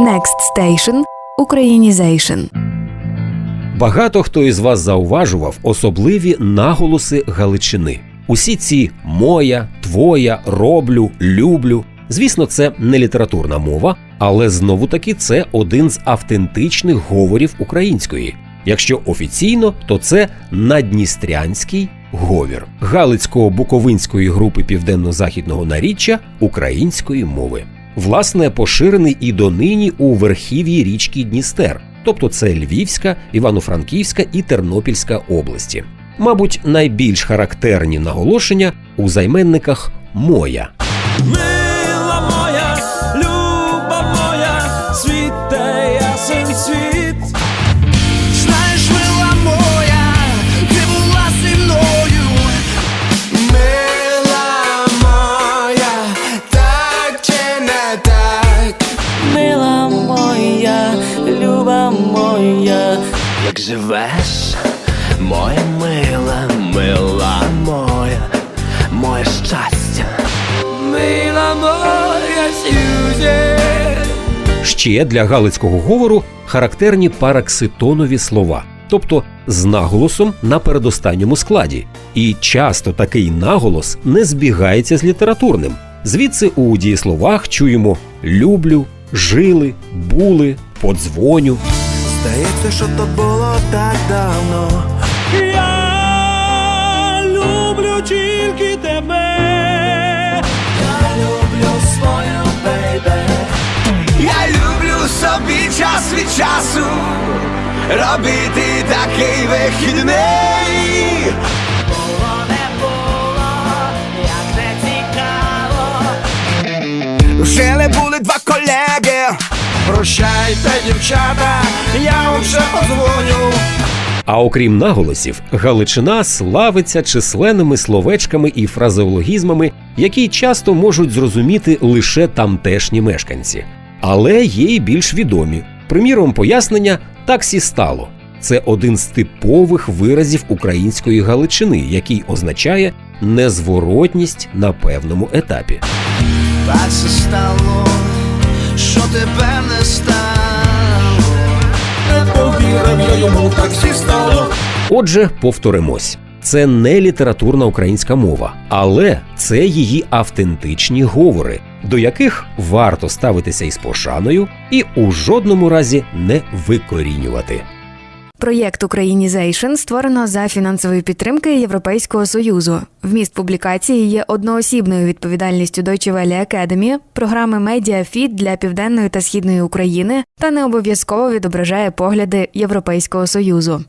Next Station – Українізейшн. Багато хто із вас зауважував особливі наголоси Галичини. Усі ці моя, твоя, роблю, люблю. Звісно, це не літературна мова, але знову таки це один з автентичних говорів української. Якщо офіційно, то це надністрянський говір Галицько-Буковинської групи південно-західного наріччя української мови. Власне, поширений і донині у верхів'ї річки Дністер, тобто це Львівська, Івано-Франківська і Тернопільська області. Мабуть, найбільш характерні наголошення у займенниках моя. Як живеш, моя мила, мила моя, моє щастя. Мила моя, Сюзе. Ще для галицького говору характерні паракситонові слова, тобто з наголосом на передостанньому складі. І часто такий наголос не збігається з літературним. Звідси у дієсловах чуємо люблю, жили, були, подзвоню. Здається, що то було так давно. Я люблю тільки тебе. Я люблю свою бейбе. Я люблю собі час від часу робити такий вихідний. Було не як не цікаво. Жили були два колеги. Прощайте, дівчата, я вам ще подзвоню. А окрім наголосів, Галичина славиться численними словечками і фразеологізмами, які часто можуть зрозуміти лише тамтешні мешканці. Але є й більш відомі. Приміром, пояснення так сі стало. Це один з типових виразів української Галичини, який означає незворотність на певному етапі. Так се стало, що тебе не стало. Не повірив я йому, так всі стало. Отже, повторимось. Це не літературна українська мова, але це її автентичні говори, до яких варто ставитися із пошаною і у жодному разі не викорінювати. Проєкт Українізейшн створено за фінансової підтримки Європейського союзу. Вміст публікації є одноосібною відповідальністю Deutsche Welle Academy, програми Медіафіт для південної та східної України та не обов'язково відображає погляди Європейського союзу.